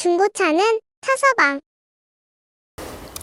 중고차는 타서방.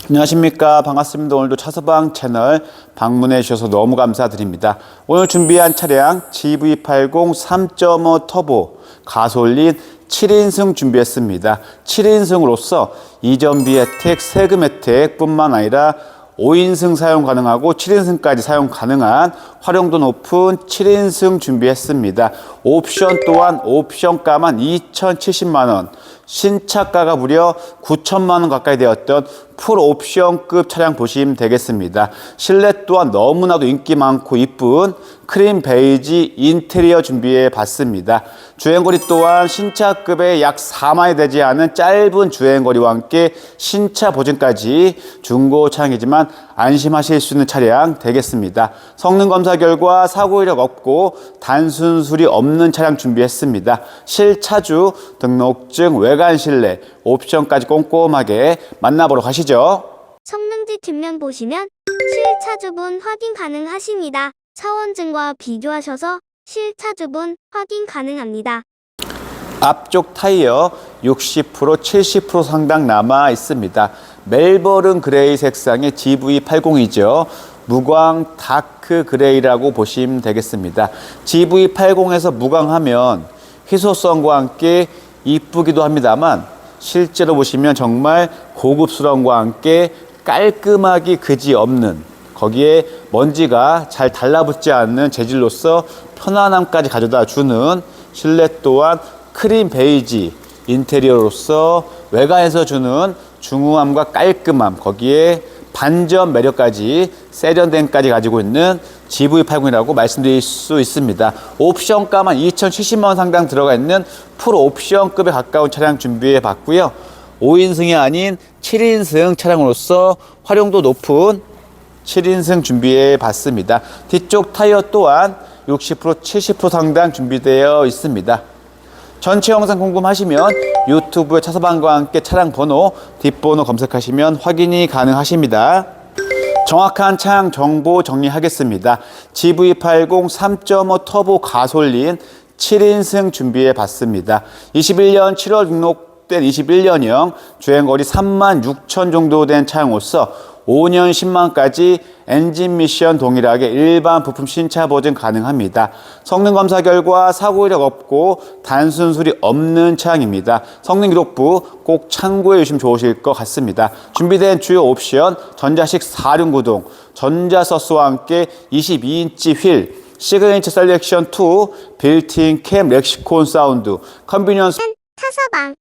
안녕하십니까. 반갑습니다. 오늘도 차서방 채널 방문해 주셔서 너무 감사드립니다. 오늘 준비한 차량 GV80 3.5 터보 가솔린 7인승 준비했습니다. 7인승으로서 이전비 혜택 세금 혜택 뿐만 아니라 5인승 사용 가능하고 7인승까지 사용 가능한 활용도 높은 7인승 준비했습니다. 옵션 또한 옵션가만 2,070만 원, 신차가가 무려 9천만 원 가까이 되었던 풀 옵션급 차량 보시면 되겠습니다. 실내 또한 너무나도 인기 많고 이쁜 크림 베이지 인테리어 준비해 봤습니다. 주행거리 또한 신차급의 약 4만이 되지 않은 짧은 주행거리와 함께 신차 보증까지 중고 차량이지만 안심하실 수 있는 차량 되겠습니다. 성능 검사 결과 사고 이력 없고 단순 수리 없는 차량 준비했습니다. 실차주 등록증 외관 실내 옵션까지 꼼꼼하게 만나보러 가시죠. 성능지 뒷면 보시면 실차주분 확인 가능하십니다. 차원증과 비교하셔서 실차주분 확인 가능합니다. 앞쪽 타이어 60% 70% 상당 남아 있습니다. 멜버른 그레이 색상의 GV80이죠. 무광 다크 그레이라고 보시면 되겠습니다. GV80에서 무광하면 희소성과 함께 이쁘기도 합니다만 실제로 보시면 정말 고급스러움과 함께 깔끔하기 그지 없는 거기에 먼지가 잘 달라붙지 않는 재질로서 편안함까지 가져다 주는 실내 또한 크림 베이지 인테리어로서 외관에서 주는 중후함과 깔끔함 거기에 반전 매력까지 세련됨까지 가지고 있는 GV80이라고 말씀드릴 수 있습니다. 옵션가만 2,070만 원 상당 들어가 있는 풀 옵션급에 가까운 차량 준비해 봤고요. 5인승이 아닌 7인승 차량으로서 활용도 높은 7인승 준비해 봤습니다. 뒤쪽 타이어 또한 60% 70% 상당 준비되어 있습니다. 전체 영상 궁금하시면 유튜브에 차서방과 함께 차량 번호, 뒷번호 검색하시면 확인이 가능하십니다. 정확한 차량 정보 정리하겠습니다. GV80 3.5 터보 가솔린 7인승 준비해 봤습니다. 21년 7월 등록된 21년형 주행거리 3만 6천 정도 된 차량으로서 5년 10만까지 엔진 미션 동일하게 일반 부품 신차 보증 가능합니다. 성능 검사 결과 사고 이력 없고 단순 수리 없는 차량입니다. 성능 기록부 꼭 참고해 주시면 좋으실 것 같습니다. 준비된 주요 옵션 전자식 4륜 구동, 전자 서스와 함께 22인치 휠, 시그니처 셀렉션 2, 빌트인 캠 렉시콘 사운드, 컨비니언스 타서방.